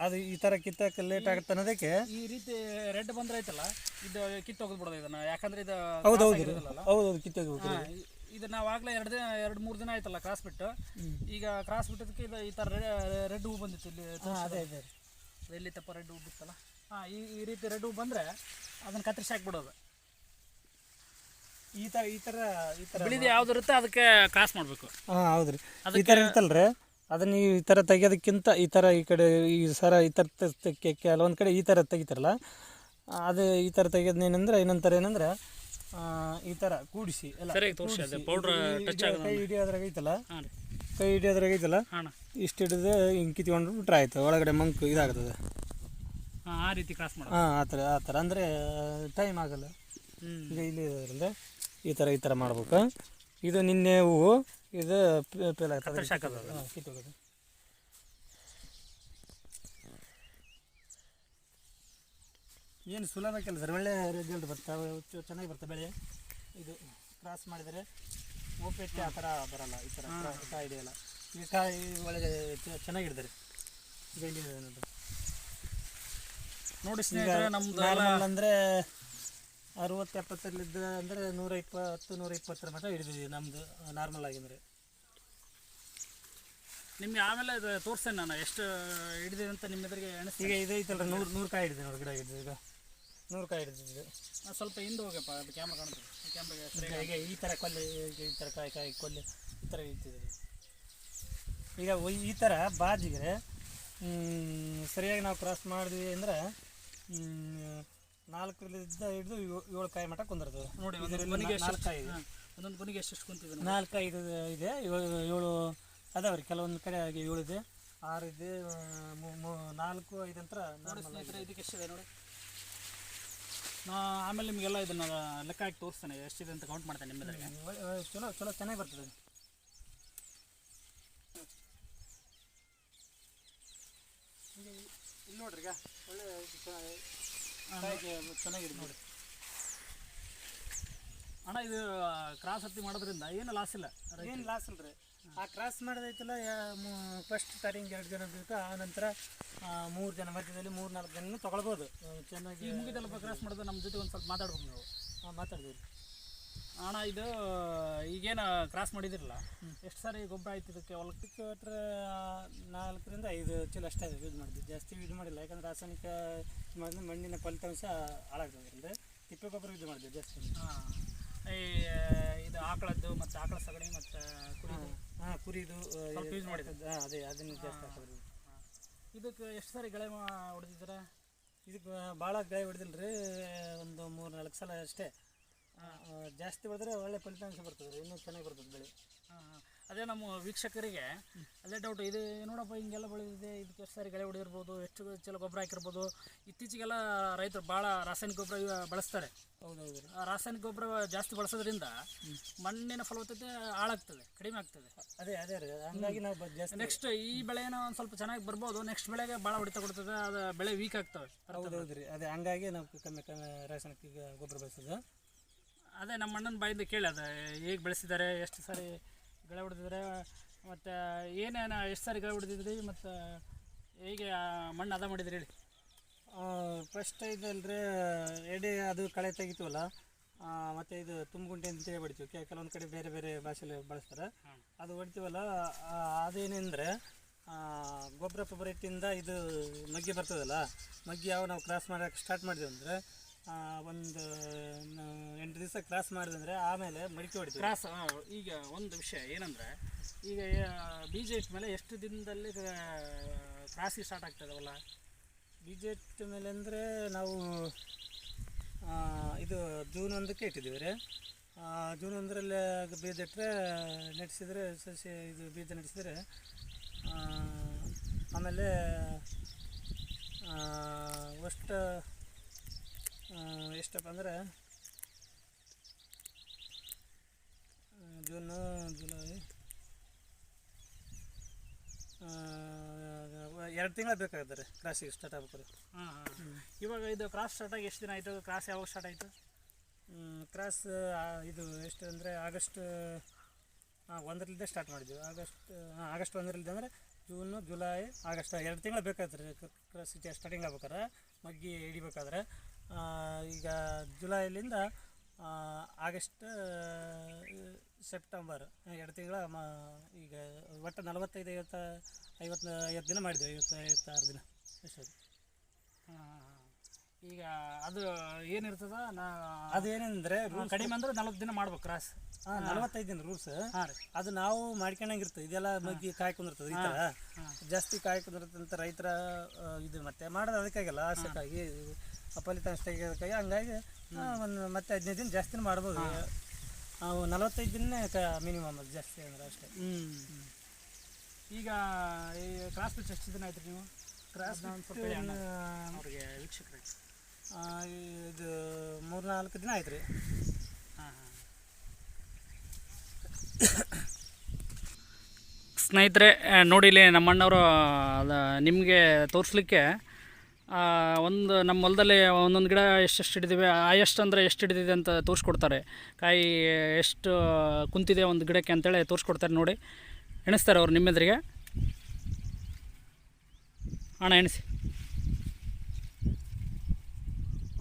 ಅದು ಈ ಥರ ಕಿತ್ತಕ್ಕೆ ಲೇಟ್ ಆಗುತ್ತೆ ಅನ್ನೋದಕ್ಕೆ ಈ ರೀತಿ ರೆಡ್ ಬಂದ್ರೆ ಐತಲ್ಲ ಇದು ಕಿತ್ತು ಹೋಗ್ಬಿಡೋದು ಇದನ್ನ ಯಾಕಂದ್ರೆ ಇದು ಹೌದು ಹೌದು ಹೌದು ಹೌದು ಕಿತ್ತು ಹಾ, ಇದು ನಾವು ಆಗಲೇ ಎರಡು ದಿನ ಎರಡು ಮೂರು ದಿನ ಆಯ್ತಲ್ಲ ಕ್ರಾಸ್ ಬಿಟ್ಟು. ಈಗ ಕ್ರಾಸ್ ಬಿಟ್ಟದಕ್ಕೆ ಇದು ಈ ಥರ ರೆಡ್ ಹೂ ಬಂದಿತ್ತು ಇಲ್ಲಿ ಅದೇ ಅದೇ. ಎಲ್ಲಿ ತಪ್ಪ ರೆಡ್ ಹೂ ಬಿತ್ತಲ್ಲ? ಹಾಂ ಈ ಈ ರೀತಿ ರೆಡ್ ಹೂ ಬಂದರೆ ಅದನ್ನು ಕತ್ತರಿಸಿ ಹಾಕ್ಬಿಡೋದು. ಈ ಥರ ಈ ಥರ ಈ ಥರ ಬಿಳಿದು ಯಾವ್ದು ಇರುತ್ತೆ ಅದಕ್ಕೆ ಕ್ರಾಸ್ ಮಾಡಬೇಕು. ಹಾಂ ಹೌದು ರೀ ಈ ಥರ ಇರ್ತಲ್ರಿ ಅದನ್ನ ಈ ಥರ ತೆಗಿಯೋದಕ್ಕಿಂತ ಈ ಥರ ಈ ಕಡೆ ಈ ಸರ ಈ ಥರ ಕೆಲವೊಂದು ಕಡೆ ಈ ಥರ ತೆಗಿತಾರಲ್ಲ ಅದು ಈ ಥರ ತೆಗೆಯೋದು ಏನಂದ್ರೆ ಇನ್ನೊಂದು ಥರ ಏನಂದ್ರೆ ಆ, ಈ ಥರ ಕೂಡಿಸಿ ಎಲ್ಲ ಪೌಡ್ರ್ ಟಚ್ ಆಗೋದು ಕೈ ಹಿಡಿಯೋದ್ರಾಗ ಐತಲ್ಲ? ಕೈ ಹಿಡಿಯೋದ್ರಾಗ ಐತಲ್ಲ? ಇಷ್ಟು ಹಿಡಿದು ಹಿಂಗೆ ಕಿತ್ಕೊಂಡು ಬಿಟ್ರೆ ಆಯ್ತು ಒಳಗಡೆ ಮಂಕು ಇದಾಗ್ತದೆ. ಹಾಂ ಆ ರೀತಿ ಕ್ರಾಸ್ ಮಾಡಿ ಹಾಂ ಆ ಥರ ಆ ಥರ ಅಂದರೆ ಟೈಮ್ ಆಗಲ್ಲ. ಈಗ ಇಲ್ಲಿ ಇರೋದ್ರಿಂದ ಈ ಥರ ಈ ಥರ ಮಾಡ್ಬೇಕು. ಇದು ನಿನ್ನೆ ಹೂವು ಇದು ಪೇಲ್ ಆಗ್ತದೆ ಏನು ಸುಲಭ ಕೆಲಸ ಒಳ್ಳೆ ರಿಸಲ್ಟ್ ಬರ್ತಾವೆ ಹುಚ್ಚು ಚೆನ್ನಾಗಿ ಬರ್ತವೆ ಬೆಳೆ. ಇದು ಕ್ರಾಸ್ ಮಾಡಿದರೆ ಓಪೆಟ್ಟಿ ಆ ಥರ ಬರಲ್ಲ ಈ ಥರ ಕಾಯಿ ಹಿಡಿಯಲ್ಲ ಈ ಕಾಯಿ ಒಳಗೆ ಚೆನ್ನಾಗಿಡ್ತಾರೆ ನೋಡಿ. ಅಂದರೆ ಅರುವತ್ತು ಎಪ್ಪತ್ತರಲ್ಲಿದ್ದ ಅಂದರೆ ನೂರ ಇಪ್ಪತ್ತು ನೂರ ಇಪ್ಪತ್ತರ ಮಟ್ಟ ಹಿಡಿದಿದ್ವಿ ನಮ್ಮದು ನಾರ್ಮಲ್ ಆಗಿಂದರೆ. ನಿಮಗೆ ಆಮೇಲೆ ಇದು ತೋರಿಸ್ತೇನೆ ನಾನು ಎಷ್ಟು ಹಿಡಿದಿದೆ ಅಂತ ನಿಮ್ಮ ಎದುರಿಗೆ ಎಣಿಸ್ತೀನಿ. ಈಗ ಇದು ಐತಲ್ಲ ನೂರು ನೂರು ಕಾಯಿ ಹಿಡಿದೆ ನೋಡಿ ಗಿಡ ಹಿಡಿದು ಈಗ. ನೂರು ಕಾಯಿ ಹಿಡಿದಿದ್ದು ಸ್ವಲ್ಪ ಹಿಂದೆ ಹೋಗಪ್ಪ ಅದು ಕ್ಯಾಮ್ರಾ ಕಾಣ್ತದೆ ಕ್ಯಾಮ್ರಾಗೆ ಈಗ ಈ ಥರ ಕೊಲ್ಲಿ ಈ ಥರ ಕಾಯಿ ಕಾಯಿ ಕೊಲ್ಲಿ ಈ ಥರ ಇಟ್ಟಿದೆ ಈಗ ಈ ಥರ ಬಾಜಿಗೆ ಸರಿಯಾಗಿ ನಾವು ಕ್ರಾಸ್ ಮಾಡಿದ್ವಿ ಅಂದರೆ ನಾಲ್ಕರಿಂದ ಹಿಡಿದು ಏಳು ಕಾಯಿ ಮಟ್ಟ ಕುಂದಿರ್ತದೆ. ನೋಡಿ ನಾ- ನಾಲ್ಕು ಕಾಯಿ ಇದೆ. ಒಂದೊಂದು ಕೊನೆಗೆ ಎಷ್ಟು ಕುಂತಿದೆ. ನಾಲ್ಕು ಐದು ಇದೆ ಏಳು ಏಳು ಅದಾವೆ ರೀ ಕೆಲವೊಂದು ಕಡೆ ಏಳು ಇದೆ. ಆರು ಇದೆ ನಾಲ್ಕು ಐದು ಅಂತ ಇದಕ್ಕೆ ಎಷ್ಟಿದೆ ನೋಡಿ? ನಾ ಆಮೇಲೆ ನಿಮಗೆಲ್ಲ ಇದನ್ನ ಲೆಕ್ಕ ಹಾಕಿ ತೋರಿಸ್ತೇನೆ ಎಷ್ಟಿದೆ ಅಂತ ಕೌಂಟ್ ಮಾಡ್ತೇನೆ ನಿಮ್ಮ ಚಲೋ ಚಲೋ ಚೆನ್ನಾಗಿ ಬರ್ತದೆ. ಇಲ್ಲಿ ನೋಡ್ರಿ ಈಗ ಒಳ್ಳೆ ಚೆನ್ನಾಗಿದೆ ನೋಡಿ. ಅಣ್ಣ ಇದು ಕ್ರಾಸ್ ಹತ್ತಿ ಮಾಡೋದ್ರಿಂದ ಏನು ಲಾಸ್ ಇಲ್ಲ? ಏನು ಲಾಸ್ ಇಲ್ರಿ ಆ ಕ್ರಾಸ್ ಮಾಡೋದೈತಲ್ಲ ಫಸ್ಟ್ ಸ್ಟಾರ್ಟಿಂಗ್ ಎರಡು ಜನ ಬೇಕು ಆ ನಂತರ ಮೂರು ಜನ ಮಧ್ಯದಲ್ಲಿ ಮೂರು ನಾಲ್ಕು ಜನ ತೊಗೊಳ್ಬೋದು. ಚೆನ್ನಾಗಿ ಈ ಮುಗಿದಲ್ಪ ಕ್ರಾಸ್ ಮಾಡೋದು ನಮ್ಮ ಜೊತೆ ಒಂದು ಸ್ವಲ್ಪ ಮಾತಾಡ್ಬೇಕು ನೀವು. ಮಾತಾಡ್ತೀವಿ. ಅಣ್ಣ ಇದು ಈಗೇನು ಕ್ರಾಸ್ ಮಾಡಿದಿರಲ್ಲ? ಎಷ್ಟು ಸಾರಿ ಗೊಬ್ಬರ ಆಯ್ತು ಇದಕ್ಕೆ? ಹೊಲಕ್ಕೆ ಕಿಲೋಮೀಟ್ರ್ ನಾಲ್ಕರಿಂದ ಐದು ಚೀಲ ಅಷ್ಟೇ ಯೂಸ್ ಮಾಡಿದ್ವಿ ಜಾಸ್ತಿ ಯೂಸ್ ಮಾಡಿಲ್ಲ. ಯಾಕಂದ್ರೆ ರಾಸಾಯನಿಕ ಮಾಡಿದ್ರೆ ಮಣ್ಣಿನ ಫಲಿತಾಂಶ ಹಾಳಾಗ್ತದೆ. ತಿಪ್ಪೆ ಗೊಬ್ಬರ ಯೂಸ್ ಮಾಡಿದ್ವಿ ಜಾಸ್ತಿ. ಹಾಂ. ಈ ಇದು ಆಕಳದ್ದು ಮತ್ತು ಆಕಳ ಸಗಣಿ ಮತ್ತು ಕುರಿ ಹಾಂ ಕುರಿದು ಯೂಸ್ ಮಾಡಿದ್ದು. ಹಾಂ ಅದೇ ಅದನ್ನು ಜಾಸ್ತಿ ಹಾಕೋದು. ಇದಕ್ಕೆ ಎಷ್ಟು ಸಾರಿ ಗಳೆ ಹೊಡೆದಿದ್ದೀರಾ? ಇದಕ್ಕೆ ಭಾಳ ಗಳೆ ಹೊಡೆದಿಲ್ಲ ರೀ ಒಂದು ಮೂರು ನಾಲ್ಕು ಸಲ ಅಷ್ಟೇ. ಜಾಸ್ತಿ ಬೆಳೆದ್ರೆ ಒಳ್ಳೆ ಫಲಿತಾಂಶ ಬರ್ತದೆ ಇನ್ನೂ ಚೆನ್ನಾಗಿ ಬರ್ತದೆ ಬೆಳೆ. ಅದೇ ನಮ್ಮ ವೀಕ್ಷಕರಿಗೆ ಅದೇ ಡೌಟ್ ಇದು ನೋಡಪ್ಪ ಹಿಂಗೆಲ್ಲ ಬೆಳೆದಿದೆ ಇದಕ್ಕೆ ಎಷ್ಟು ಸಾರಿ ಗಳೆ ಹೊಡಿರ್ಬೋದು ಎಷ್ಟು ಚಲೋ ಗೊಬ್ಬರ ಹಾಕಿರ್ಬೋದು. ಇತ್ತೀಚೆಗೆಲ್ಲ ರೈತರು ಭಾಳ ರಾಸಾಯನಿಕ ಗೊಬ್ಬರ ಬಳಸ್ತಾರೆ. ಹೌದೌದು ಆ ರಾಸಾಯನಿಕ ಗೊಬ್ಬರ ಜಾಸ್ತಿ ಬಳಸೋದ್ರಿಂದ ಮಣ್ಣಿನ ಫಲವತ್ತತೆ ಹಾಳಾಗ್ತದೆ ಕಡಿಮೆ ಆಗ್ತದೆ. ಅದೇ ಅದೇ ರೀ. ಹಂಗಾಗಿ ನಾವು ಜಾಸ್ತಿ ನೆಕ್ಸ್ಟ್ ಈ ಬೆಳೆನ ಒಂದು ಸ್ವಲ್ಪ ಚೆನ್ನಾಗಿ ಬರ್ಬೋದು ನೆಕ್ಸ್ಟ್ ಬೆಳೆಗೆ ಭಾಳ ಹೊಡಿತ ಕೊಡ್ತದೆ ಅದು ಬೆಳೆ ವೀಕ್ ಆಗ್ತವೆ. ಹೌದೌದು ರೀ ಅದೇ ಹಂಗಾಗಿ ನಾವು ಕಮ್ಮಿ ಕಮ್ಮಿ ರಾಸಾಯನಿಕ ಗೊಬ್ಬರ ಬಳಸೋದು. ಅದೇ ನಮ್ಮ ಅಣ್ಣನ ಬಾಯಿಂದ ಕೇಳಿ ಅದು ಹೇಗೆ ಬೆಳೆಸಿದ್ದಾರೆ ಎಷ್ಟು ಸಾರಿ ಗಿಡ ಹೊಡೆದಿದ್ದಾರೆ ಮತ್ತು ಏನೇನು ಎಷ್ಟು ಸಾರಿ ಗಿಡ ಹೊಡೆದಿದ್ರಿ ಮತ್ತು ಹೇಗೆ ಮಣ್ಣು ಅದ ಮಾಡಿದ್ರಿ ಹೇಳಿ. ಫಸ್ಟ್ ಇದಲ್ರಿ ಎಡೆ ಅದು ಕಳೆ ತೆಗಿತೀವಲ್ಲ ಮತ್ತು ಇದು ತುಂಬಗುಂಟೆ ಅಂತ ಹೊಡಿತೀವಿ. ಕೆಲವೊಂದು ಕಡೆ ಬೇರೆ ಬೇರೆ ಭಾಷೆಯಲ್ಲಿ ಬಳಸ್ತಾರೆ. ಅದು ಹೊಡಿತೀವಲ್ಲ ಅದೇನೆಂದರೆ ಗೊಬ್ಬರ ಪೊಬ್ಬರ ಇಟ್ಟಿಂದ ಇದು ಮಗ್ಗಿ ಬರ್ತದಲ್ಲ ಮಗ್ಗಿ ಯಾವ ನಾವು ಕ್ರಾಸ್ ಮಾಡೋಕೆ ಸ್ಟಾರ್ಟ್ ಮಾಡಿದ್ವಿ ಅಂದರೆ ಒಂದು ಎಂಟು ದಿವಸ ಕ್ರಾಸ್ ಮಾಡಿದ್ರೆ ಅಂದರೆ ಆಮೇಲೆ ಮಡಿಕೆ ಹೊಡಿತೀವಿ. ಕ್ರಾಸ್ ಈಗ ಒಂದು ವಿಷಯ ಏನಂದರೆ ಈಗ ಬಿ ಜೆ ಇಟ್ಟ ಮೇಲೆ ಎಷ್ಟು ದಿನದಲ್ಲಿ ಕ್ರಾಸಿಗೆ ಸ್ಟಾರ್ಟ್ ಆಗ್ತದವಲ್ಲ ಜೆ ಇಟ್ಟ ಮೇಲೆ ಅಂದರೆ ನಾವು ಇದು ಜೂನ್ ಒಂದಕ್ಕೆ ಇಟ್ಟಿದ್ದೀವಿ ರೀ. ಜೂನ್ ಒಂದರಲ್ಲಿ ಬೀಜ ಇಟ್ಟರೆ ನಡೆಸಿದ್ರೆ ಸಸಿ ಇದು ಬೀಜ ನಡೆಸಿದ್ರೆ ಆಮೇಲೆ ಅಷ್ಟು ಎಷ್ಟಪ್ಪ ಅಂದ್ರೆ ಜೂನು ಜುಲೈ ಎರಡು ತಿಂಗಳು ಬೇಕಾಗುತ್ತೆ ರೀ ಕ್ರಾಸಿಗೆ ಸ್ಟಾರ್ಟ್ ಆಗ್ಬೇಕು ಹಾಂ ಹಾಂ. ಇವಾಗ ಇದು ಕ್ರಾಸ್ ಸ್ಟಾರ್ಟ್ ಆಗಿ ಎಷ್ಟು ದಿನ ಆಯಿತು? ಕ್ರಾಸ್ ಯಾವಾಗ ಸ್ಟಾರ್ಟ್ ಆಯಿತು? ಕ್ರಾಸ್ ಇದು ಎಷ್ಟು ಅಂದರೆ ಆಗಸ್ಟ್ ಹಾಂ ಒಂದರಲ್ಲಿದ್ದ ಸ್ಟಾರ್ಟ್ ಮಾಡಿದ್ವಿ. ಆಗಸ್ಟ್ ಹಾಂ ಆಗಸ್ಟ್ ಒಂದರಲ್ಲಿದ್ದೆ ಅಂದರೆ ಜೂನು ಜುಲೈ ಆಗಸ್ಟ್ ಎರಡು ತಿಂಗಳು ಬೇಕಾದ್ರೆ ರೀ ಕ್ರಾಸ್ ಸ್ಟಾರ್ಟಿಂಗ್ ಆಗ್ಬೇಕಾದ್ರೆ ಮಗ್ಗಿ ಹಿಡಿಬೇಕಾದ್ರೆ. ಈಗ ಜುಲೈಲಿಂದ ಆಗಸ್ಟ್ ಸೆಪ್ಟೆಂಬರ್, ಎರಡು ತಿಂಗಳ, ಮ, ಈಗ ಒಟ್ಟು ನಲವತ್ತೈದು ಐವತ್ತು ಐವತ್ತು ಐವತ್ತು ದಿನ ಮಾಡಿದ್ವಿ ಐವತ್ತು, ಐವತ್ತಾರು ದಿನ. ಅಷ್ಟೇ ಈಗ ಅದು ಏನಿರ್ತದ? ನಾ ಅದೇನೆಂದರೆ ಕಡಿಮೆ ಅಂದ್ರೆ ನಲ್ವತ್ತು ದಿನ ಮಾಡ್ಬೇಕು ಕ್ರಾಸ್ ನಲವತ್ತೈದು ದಿನ ರೂಲ್ಸ್ ಅದು ನಾವು ಮಾಡ್ಕೊಂಡಂಗಿರ್ತದೆ. ಇದೆಲ್ಲ ಮಗ್ಗಿ ಕಾಯಿ ಕುಂದಿರ್ತದೆ ಈ ಥರ ಜಾಸ್ತಿ ಕಾಯಿ ಕುಂದಿರ್ತಂತ ರೈತರ ಇದು ಮತ್ತೆ ಮಾಡೋದು ಅದಕ್ಕಾಗಲ್ಲ ಆಸಕ್ಕಾಗಿ. ಫಲಿತಾಂಶ ತೆಗಿಯೋದಕ್ಕಾಗಿ ಹಂಗಾಗಿ ಒಂದು ಮತ್ತೆ ಹದಿನೈದು ದಿನ ಜಾಸ್ತಿ ಮಾಡ್ಬೋದು. ನಾವು ನಲವತ್ತೈದು ದಿನ ಮಿನಿಮಮ್ ಅದು ಜಾಸ್ತಿ ಅಂದ್ರೆ ಅಷ್ಟೇ. ಹ್ಞೂ ಈಗ ಈ ಕ್ರಾಸ್ ಪಿಚ್ ಎಷ್ಟು ದಿನ ಆಯ್ತು ನೀವು? ಕ್ರಾಸ್ ಅವ್ರಿಗೆ ವೀಕ್ಷಕರಿಗೆ. ಇದು ಮೂರ್ನಾಲ್ಕು ದಿನ ಆಯ್ತು ರೀ ಸ್ನೇಹಿತರೆ ನೋಡಿಲಿ ನಮ್ಮಣ್ಣವರು ಅಣ್ಣವರು ನಿಮಗೆ ತೋರಿಸ್ಲಿಕ್ಕೆ ಒಂದು ನಮ್ಮ ಹೊಲದಲ್ಲಿ ಒಂದೊಂದು ಗಿಡ ಎಷ್ಟೆಷ್ಟು ಹಿಡಿದಿವೆ ಎಷ್ಟು ಅಂದರೆ ಎಷ್ಟು ಹಿಡಿದಿದೆ ಅಂತ ತೋರಿಸ್ಕೊಡ್ತಾರೆ. ಕಾಯಿ ಎಷ್ಟು ಕುಂತಿದೆ ಒಂದು ಗಿಡಕ್ಕೆ ಅಂತೇಳಿ ತೋರಿಸ್ಕೊಡ್ತಾರೆ ನೋಡಿ. ಎಣಿಸ್ತಾರೆ ಅವ್ರು ನಿಮ್ಮೆದುರಿಗೆ. ಅಣ್ಣ ಎಣಿಸಿ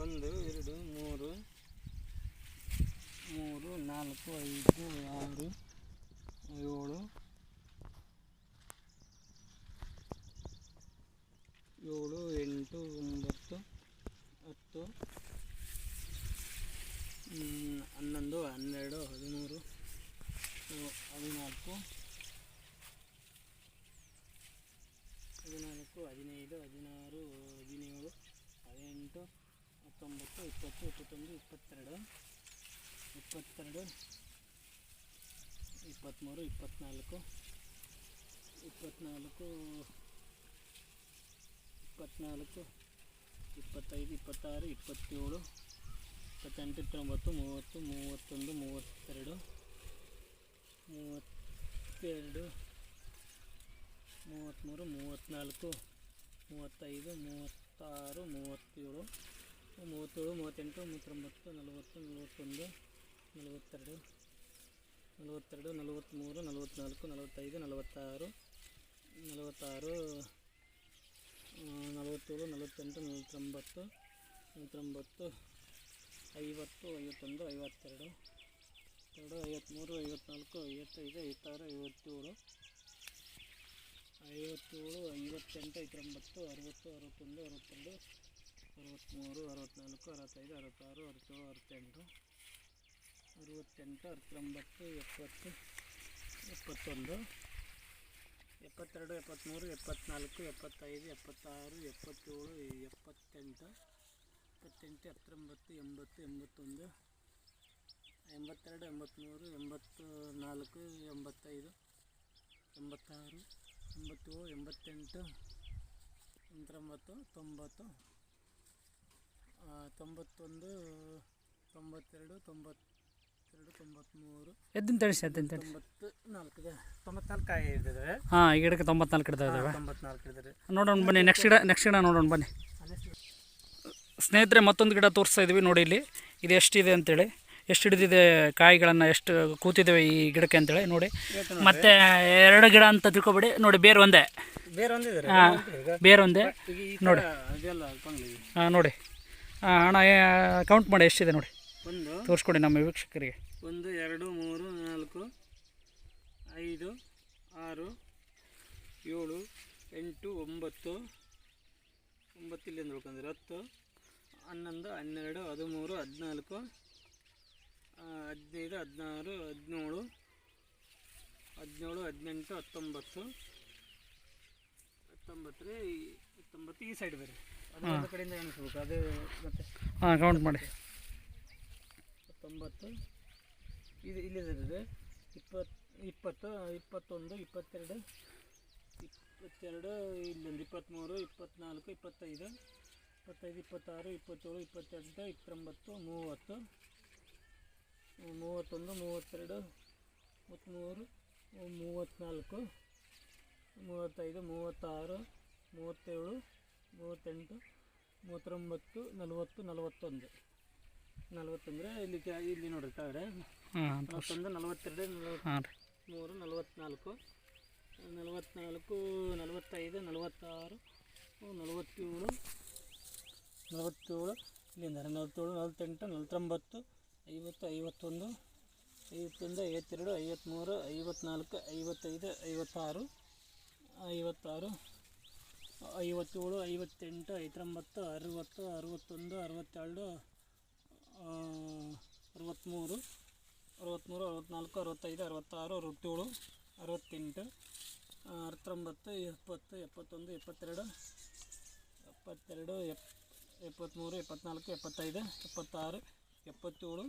ಒಂದು ಎರಡು ಮೂರು ಮೂರು ನಾಲ್ಕು ಆರು ಏಳು ಏಳು, ಎಂಟು, ಒಂಬತ್ತು, ಹತ್ತು ಹನ್ನೊಂದು, ಹನ್ನೆರಡು, ಹದಿಮೂರು, ಹದಿನಾಲ್ಕು ಹದಿನಾಲ್ಕು, ಹದಿನೈದು, ಹದಿನಾರು, ಹದಿನೇಳು, ಹದಿನೆಂಟು, ಹತ್ತೊಂಬತ್ತು, ಇಪ್ಪತ್ತು, ಇಪ್ಪತ್ತೊಂದು, ಇಪ್ಪತ್ತೆರಡು ಇಪ್ಪತ್ತೆರಡು ಇಪ್ಪತ್ತ್ಮೂರು ಇಪ್ಪತ್ತ್ನಾಲ್ಕು ಇಪ್ಪತ್ತ್ನಾಲ್ಕು ಇಪ್ಪತ್ತ್ನಾಲ್ಕು ಇಪ್ಪತ್ತೈದು, ಇಪ್ಪತ್ತಾರು, ಇಪ್ಪತ್ತೇಳು, ಇಪ್ಪತ್ತೆಂಟು, ಇಪ್ಪತ್ತೊಂಬತ್ತು, ಮೂವತ್ತು, ಮೂವತ್ತೊಂದು, ಮೂವತ್ತೆರಡು ಮೂವತ್ತೆರಡು, ಮೂವತ್ತ್ಮೂರು, ಮೂವತ್ತ್ನಾಲ್ಕು, ಮೂವತ್ತೈದು, ಮೂವತ್ತಾರು, ಮೂವತ್ತೇಳು ಮೂವತ್ತೇಳು, ಮೂವತ್ತೆಂಟು, ಮೂವತ್ತೊಂಬತ್ತು, ನಲವತ್ತು, ನಲವತ್ತೊಂದು, ನಲವತ್ತೆರಡು. ನಲವತ್ತೆರಡು ನಲವತ್ತ್ಮೂರು ನಲವತ್ತ್ನಾಲ್ಕು ನಲವತ್ತೈದು, ನಲವತ್ತಾರು ನಲವತ್ತಾರು, ನಲವತ್ತೇಳು, ನಲವತ್ತೆಂಟು, ನಲವತ್ತೊಂಬತ್ತು ನಲವತ್ತೊಂಬತ್ತು, ಐವತ್ತು, ಐವತ್ತೊಂದು, ಐವತ್ತೆರಡು ಎರಡು ಐವತ್ತ್ಮೂರು ಐವತ್ತ್ನಾಲ್ಕು ಐವತ್ತೈದು, ಐವತ್ತಾರು, ಐವತ್ತೇಳು ಐವತ್ತೇಳು, ಐವತ್ತೆಂಟು, ಐವತ್ತೊಂಬತ್ತು, ಅರವತ್ತು, ಅರವತ್ತೊಂದು, ಅರವತ್ತೆರಡು ಅರವತ್ತ್ಮೂರು ಅರವತ್ತ್ನಾಲ್ಕು ಅರವತ್ತೈದು, ಅರವತ್ತಾರು, ಅರವತ್ತೇಳು, ಅರವತ್ತೆಂಟು. ಅರವತ್ತೆಂಟು ಹತ್ತೊಂಬತ್ತು ಎಪ್ಪತ್ತು, ಎಪ್ಪತ್ತೊಂದು, ಎಪ್ಪತ್ತೆರಡು ಎಪ್ಪತ್ತ್ಮೂರು ಎಪ್ಪತ್ತ್ನಾಲ್ಕು ಎಪ್ಪತ್ತೈದು, ಎಪ್ಪತ್ತಾರು, ಎಪ್ಪತ್ತೇಳು, ಎಪ್ಪತ್ತೆಂಟು ಎಪ್ಪತ್ತೆಂಟು ಹತ್ತೊಂಬತ್ತು ಎಂಬತ್ತು, ಎಂಬತ್ತೊಂದು, ಎಂಬತ್ತೆರಡು ಎಂಬತ್ತ್ಮೂರು ಎಂಬತ್ತು ನಾಲ್ಕು ಎಂಬತ್ತೈದು, ಎಂಬತ್ತಾರು ಎಂಬತ್ತೇಳು ಎಂಬತ್ತೆಂಟು, ಎಂಬತ್ತೊಂಬತ್ತು, ತೊಂಬತ್ತು ತೊಂಬತ್ತೊಂದು, ತೊಂಬತ್ತೆರಡು ಎದ್ದಿನ ತಡಿಸಿ ಎದ್ದಿನ ತಡಿಸಿ ತೊಂಬತ್ತು ನಾಲ್ಕು ಇದೆ. ತೊಂಬತ್ನಾಲ್ಕು ಕಾಯಿ ಇರ್ತದೆ ಹಾಂ ಈ ಗಿಡಕ್ಕೆ ತೊಂಬತ್ನಾಲ್ಕು ಇಡ್ತಾ ಇದ್ದಾವೆ. ತೊಂಬತ್ನಾಲ್ಕು ನೋಡೋಣ ಬನ್ನಿ ನೆಕ್ಸ್ಟ್ ಗಿಡ ನೆಕ್ಸ್ಟ್ ಗಿಡ ನೋಡೋಣ ಬನ್ನಿ. ಸ್ನೇಹಿತರೆ ಮತ್ತೊಂದು ಗಿಡ ತೋರಿಸ್ತಾ ಇದ್ವಿ ನೋಡಿ ಇಲ್ಲಿ. ಇದು ಎಷ್ಟಿದೆ ಅಂತೇಳಿ. ಎಷ್ಟು ಹಿಡಿದಿದೆ ಕಾಯಿಗಳನ್ನು ಎಷ್ಟು ಕೂತಿದ್ದಾವೆ ಈ ಗಿಡಕ್ಕೆ ಅಂತೇಳಿ ನೋಡಿ. ಮತ್ತೆ ಎರಡು ಗಿಡ ಅಂತ ತಿಳ್ಕೊಬೇಡಿ. ನೋಡಿ ಬೇರೆ ಒಂದೇ. ಹಾಂ ಬೇರೆ ಒಂದೇ. ನೋಡಿ. ಹಾಂ ನೋಡಿ. ಹಾಂ ಹಣ ಕೌಂಟ್ ಮಾಡಿ ಎಷ್ಟಿದೆ ನೋಡಿ. ಒಂದು. ತೋರಿಸ್ಕೊಡಿ ನಮ್ಮ ವೀಕ್ಷಕರಿಗೆ. ಒಂದು ಎರಡು ಮೂರು ನಾಲ್ಕು ಐದು ಆರು ಏಳು ಎಂಟು ಒಂಬತ್ತು. ಒಂಬತ್ತು ಇಲ್ಲಿಂದ ಉಳ್ಕೊಂಡ್ರೆ ಹತ್ತು ಹನ್ನೊಂದು ಹನ್ನೆರಡು ಹದಿಮೂರು ಹದಿನಾಲ್ಕು ಹದಿನೈದು ಹದಿನಾರು ಹದಿನೇಳು ಹದಿನೇಳು ಹದಿನೆಂಟು ಹತ್ತೊಂಬತ್ತು. ಹತ್ತೊಂಬತ್ತು ರೀ ಹತ್ತೊಂಬತ್ತು ಈ ಸೈಡ್ ಬೇರೆ ಕಡೆಯಿಂದ ಎಣಿಸ್ಬೇಕು ಅದೇ ಮತ್ತೆ ಹಾಂ ಕೌಂಟ್ ಮಾಡಿ. ಹತ್ತೊಂಬತ್ತು ಇದು ಇಲ್ಲಿದೆ ಇಪ್ಪತ್ತು ಇಪ್ಪತ್ತು, ಇಪ್ಪತ್ತೊಂದು, ಇಪ್ಪತ್ತೆರಡು ಇಪ್ಪತ್ತೆರಡು, ಇಲ್ಲೊಂದು, ಇಪ್ಪತ್ತ್ಮೂರು, ಇಪ್ಪತ್ತ್ನಾಲ್ಕು, ಇಪ್ಪತ್ತೈದು ಇಪ್ಪತ್ತೈದು, ಇಪ್ಪತ್ತಾರು, ಇಪ್ಪತ್ತೇಳು, ಇಪ್ಪತ್ತೆಂಟು, ಇಪ್ಪತ್ತೊಂಬತ್ತು, ಮೂವತ್ತು, ಮೂವತ್ತೊಂದು, ಮೂವತ್ತೆರಡು, ಮೂವತ್ತ್ಮೂರು, ಮೂವತ್ತ್ನಾಲ್ಕು, ಮೂವತ್ತೈದು, ಮೂವತ್ತಾರು, ಮೂವತ್ತೇಳು, ಮೂವತ್ತೆಂಟು, ಮೂವತ್ತೊಂಬತ್ತು, ನಲವತ್ತು, ನಲವತ್ತೊಂದು. ನಲವತ್ತಂದರೆ ಇಲ್ಲಿ ಕೆ- ಇಲ್ಲಿ ನೋಡ್ರಿ ತಾವ್ರೆ. ಹಾಂ ನಲವತ್ತೊಂದು ನಲವತ್ತೆರಡು ಹಾಂ ರೀ. ನಲವತ್ತ್ಮೂರು ನಲವತ್ತ್ನಾಲ್ಕು. ನಲವತ್ತ್ನಾಲ್ಕು ನಲವತ್ತೈದು ನಲವತ್ತಾರು ನಲವತ್ತೇಳು ನಲವತ್ತೇಳು ಇಲ್ಲಿಂದ ನಲವತ್ತೇಳು ನಲವತ್ತೆಂಟು ನಲವತ್ತೊಂಬತ್ತು ಐವತ್ತು ಐವತ್ತೊಂದು ಐವತ್ತೊಂದು ಐವತ್ತೆರಡು ಐವತ್ತ್ಮೂರು ಐವತ್ತ್ನಾಲ್ಕು ಐವತ್ತೈದು ಐವತ್ತಾರು ಐವತ್ತಾರು ಐವತ್ತೇಳು ಐವತ್ತೆಂಟು ಐವತ್ತೊಂಬತ್ತು ಅರುವತ್ತು ಅರುವತ್ತೊಂದು ಅರುವತ್ತೆರಡು ಅರುವತ್ತ್ಮೂರು ಅರವತ್ತ್ಮೂರು ಅರವತ್ತ್ನಾಲ್ಕು ಅರವತ್ತೈದು, ಅರವತ್ತಾರು, ಅರವತ್ತೇಳು, ಅರವತ್ತೆಂಟು ಅರವತ್ತೊಂಬತ್ತು, ಎಪ್ಪತ್ತು, ಎಪ್ಪತ್ತೊಂದು, ಎಪ್ಪತ್ತೆರಡು ಎಪ್ಪತ್ತೆರಡು, ಎಪ್ ಎಪ್ಪತ್ತ್ಮೂರು ಎಪ್ಪತ್ತ್ನಾಲ್ಕು ಎಪ್ಪತ್ತೈದು, ಎಪ್ಪತ್ತಾರು, ಎಪ್ಪತ್ತೇಳು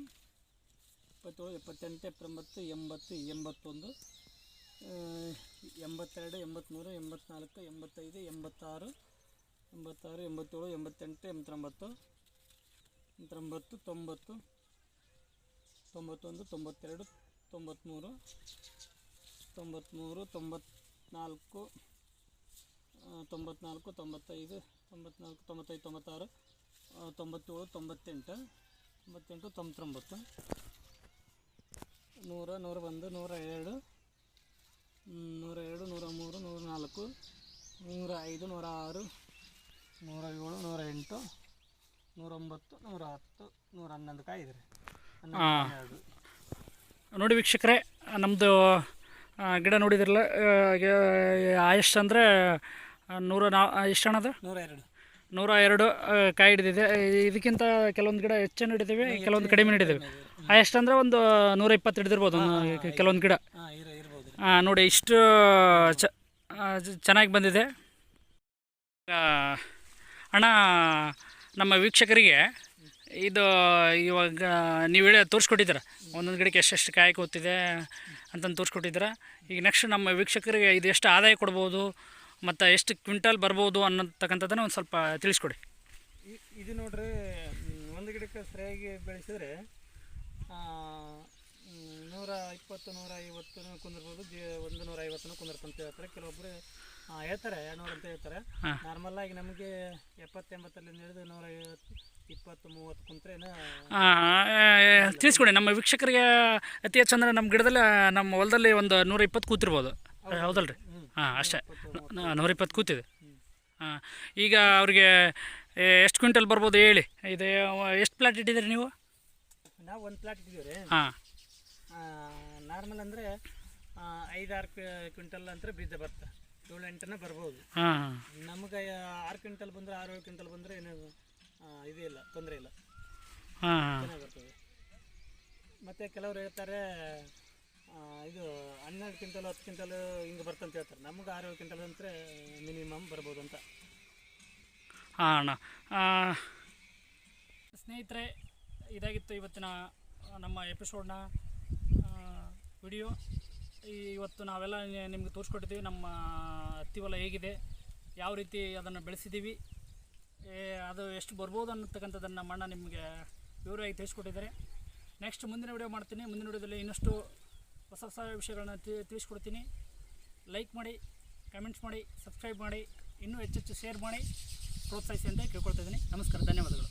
ಎಪ್ಪತ್ತೇಳು, ಎಪ್ಪತ್ತೆಂಟು, ಎಪ್ಪತ್ತೊಂಬತ್ತು, ಎಂಬತ್ತು, ಎಂಬತ್ತೊಂದು ಎಂಬತ್ತೆರಡು ಎಂಬತ್ತ್ಮೂರು ಎಂಬತ್ನಾಲ್ಕು, ಎಂಬತ್ತೈದು, ಎಂಬತ್ತಾರು ಎಂಬತ್ತಾರು, ಎಂಬತ್ತೇಳು, ಎಂಬತ್ತೆಂಟು, ಎಂಬತ್ತೊಂಬತ್ತು ಎಂಬತ್ತೊಂಬತ್ತು, ತೊಂಬತ್ತು, ತೊಂಬತ್ತೊಂದು, ತೊಂಬತ್ತೆರಡು, ತೊಂಬತ್ತ್ಮೂರು ತೊಂಬತ್ತ್ಮೂರು ತೊಂಬತ್ನಾಲ್ಕು ತೊಂಬತ್ನಾಲ್ಕು ತೊಂಬತ್ತೈದು ತೊಂಬತ್ನಾಲ್ಕು ತೊಂಬತ್ತೈದು, ತೊಂಬತ್ತಾರು ತೊಂಬತ್ತೇಳು, ತೊಂಬತ್ತೆಂಟು ತೊಂಬತ್ತೆಂಟು, ತೊಂಬತ್ತೊಂಬತ್ತು, ನೂರ ನೂರ ಒಂದು ನೂರ ಎರಡು ನೂರ ಎರಡು ನೂರ ಮೂರು ನೂರ ನಾಲ್ಕು ನೂರ ಐದು ನೂರ ಆರು ನೂರ ಏಳು ನೂರ ಎಂಟು ನೂರೊಂಬತ್ತು ನೂರ ಹತ್ತು ನೂರ ಹನ್ನೊಂದು ನೋಡಿ ವೀಕ್ಷಕರೇ ನಮ್ಮದು ಗಿಡ ನೋಡಿದಿರಲ್ಲ ಎಷ್ಟು ಅಂದರೆ ನೂರ ನಾ ಎಷ್ಟು ಹಣದು? ನೂರ ಎರಡು ನೂರ ಎರಡು ಕಾಯಿ ಹಿಡಿದಿದೆ. ಇದಕ್ಕಿಂತ ಕೆಲವೊಂದು ಗಿಡ ಹೆಚ್ಚನ್ನು ಹಿಡಿದಿವೆ ಕೆಲವೊಂದು ಕಡಿಮೆ ಹಿಡಿದಿವೆ. ಎಷ್ಟು ಅಂದರೆ ಒಂದು ನೂರ ಇಪ್ಪತ್ತು ಹಿಡಿದಿರ್ಬೋದು ಕೆಲವೊಂದು ಗಿಡ. ಹಾಂ ನೋಡಿ ಇಷ್ಟು ಚ ಚೆನ್ನಾಗಿ ಬಂದಿದೆ. ಅಣ್ಣ ನಮ್ಮ ವೀಕ್ಷಕರಿಗೆ ಇದು ಇವಾಗ ನೀವು ಹೇಳಿ ತೋರಿಸ್ಕೊಟ್ಟಿದ್ದೀರ. ಒಂದೊಂದು ಗಿಡಕ್ಕೆ ಎಷ್ಟೆಷ್ಟು ಕಾಯಿ ಕೂತಿದೆ ಅಂತಂದು ತೋರಿಸ್ಕೊಟ್ಟಿದ್ದೀರ. ಈಗ ನೆಕ್ಸ್ಟ್ ನಮ್ಮ ವೀಕ್ಷಕರಿಗೆ ಇದು ಎಷ್ಟು ಆದಾಯ ಕೊಡ್ಬೋದು ಮತ್ತು ಎಷ್ಟು ಕ್ವಿಂಟಲ್ ಬರ್ಬೋದು ಅನ್ನೋತಕ್ಕಂಥದ್ದನ್ನು ಒಂದು ಸ್ವಲ್ಪ ತಿಳಿಸ್ಕೊಡಿ. ಇದು ನೋಡ್ರಿ ಒಂದು ಗಿಡಕ್ಕೆ ಸರಿಯಾಗಿ ಬೆಳೆಸಿದ್ರೆ ಇಪ್ಪತ್ತು ನೂರ ಐವತ್ತು ಕುಂದಿರ್ಬೋದು ಜಿ ಒಂದು ನೂರ ಐವತ್ತನ್ನು ಕುಂದಿರ್ತಂತ ಹೇಳ್ತಾರೆ. ಕೆಲವೊಬ್ಬರು ಹೇಳ್ತಾರೆ ಎರಡುನೂರು ಅಂತ ಹೇಳ್ತಾರೆ. ನಾರ್ಮಲ್ ಆಗಿ ನಮಗೆ ಎಪ್ಪತ್ತೆಂಬತ್ತಲ್ಲಿಂದ ಹಿಡಿದು ನೂರ ಐವತ್ತು ಇಪ್ಪತ್ತು ಮೂವತ್ತು ಕುಂತ್ರೇನ ತಿಳಿಸ್ಕೊಡಿ. ನಮ್ಮ ವೀಕ್ಷಕರಿಗೆ ಅತಿ ಹೆಚ್ಚು ಅಂದರೆ ನಮ್ಮ ಗಿಡದಲ್ಲಿ ನಮ್ಮ ಹೊಲದಲ್ಲಿ ಒಂದು ನೂರ ಇಪ್ಪತ್ತು ಕೂತಿರ್ಬೋದು ಹೌದಲ್ರಿ? ಹಾಂ ಅಷ್ಟೇ. ನೂರ ಇಪ್ಪತ್ತು ಕೂತಿದೆ. ಹಾಂ ಈಗ ಅವ್ರಿಗೆ ಎಷ್ಟು ಕ್ವಿಂಟಲ್ ಬರ್ಬೋದು ಹೇಳಿ? ಇದು ಎಷ್ಟು ಪ್ಲಾಟ್ ಇಟ್ಟಿದ್ದೀರಿ ನೀವು? ನಾವು ಒಂದು ಪ್ಲಾಟ್ ಇಟ್ಟಿದ್ದೀವಿ ರೀ. ಹಾಂ. ನಾರ್ಮಲ್ ಅಂದರೆ ಐದಾರು ಕ್ವಿಂಟಲ್ ಅಂತ ಬೀಜ ಬರ್ತದೆ ಏಳು ಎಂಟನೇ ಬರ್ಬೋದು ನಮ್ಗೆ ಆರು ಕ್ವಿಂಟಲ್ ಬಂದರೆ ಆರು ಏಳು ಕ್ವಿಂಟಲ್ ಬಂದರೆ ಏನು ಇದು ಇಲ್ಲ ತೊಂದರೆ ಇಲ್ಲ. ಚೆನ್ನಾಗಿ ಬರ್ತದೆ. ಮತ್ತು ಕೆಲವರು ಹೇಳ್ತಾರೆ ಇದು ಹನ್ನೆರಡು ಕ್ವಿಂಟಲ್ ಹತ್ತು ಕ್ವಿಂಟಲ್ ಹಿಂಗೆ ಬರ್ತಂತ ಹೇಳ್ತಾರೆ. ನಮ್ಗೆ ಆರು ಏಳು ಕ್ವಿಂಟಲ್ ಅಂದರೆ ಮಿನಿಮಮ್ ಬರ್ಬೋದು ಅಂತ. ಹಾಂ ಸ್ನೇಹಿತರೆ ಇದಾಗಿತ್ತು ಇವತ್ತಿನ ನಮ್ಮ ಎಪಿಸೋಡ್ನ ವಿಡಿಯೋ. ಇವತ್ತು ನಾವೆಲ್ಲ ನಿಮಗೆ ತೋರಿಸ್ಕೊಟ್ಟಿದ್ದೀವಿ ನಮ್ಮ ಹತ್ತಿ ಹೇಗಿದೆ, ಯಾವ ರೀತಿ ಅದನ್ನು ಬೆಳೆಸಿದ್ದೀವಿ ಅದು ಎಷ್ಟು ಬರ್ಬೋದು ಅನ್ನತಕ್ಕಂಥದ್ದನ್ನು ನಮ್ಮ ಅಣ್ಣ ನಿಮಗೆ ವಿವರವಾಗಿ ತಿಳಿಸ್ಕೊಟ್ಟಿದ್ದಾರೆ. ನೆಕ್ಸ್ಟ್ ಮುಂದಿನ ವಿಡಿಯೋ ಮಾಡ್ತೀನಿ. ಮುಂದಿನ ವಿಡಿಯೋದಲ್ಲಿ ಇನ್ನಷ್ಟು ಹೊಸ ಹೊಸ ವಿಷಯಗಳನ್ನ ತಿಳಿಸ್ಕೊಡ್ತೀನಿ. ಲೈಕ್ ಮಾಡಿ ಕಮೆಂಟ್ಸ್ ಮಾಡಿ ಸಬ್ಸ್ಕ್ರೈಬ್ ಮಾಡಿ, ಇನ್ನೂ ಹೆಚ್ಚೆಚ್ಚು ಶೇರ್ ಮಾಡಿ, ಪ್ರೋತ್ಸಾಹಿಸಿ ಅಂತ ಕೇಳ್ಕೊಳ್ತಾ ಇದ್ದೀನಿ. ನಮಸ್ಕಾರ, ಧನ್ಯವಾದಗಳು.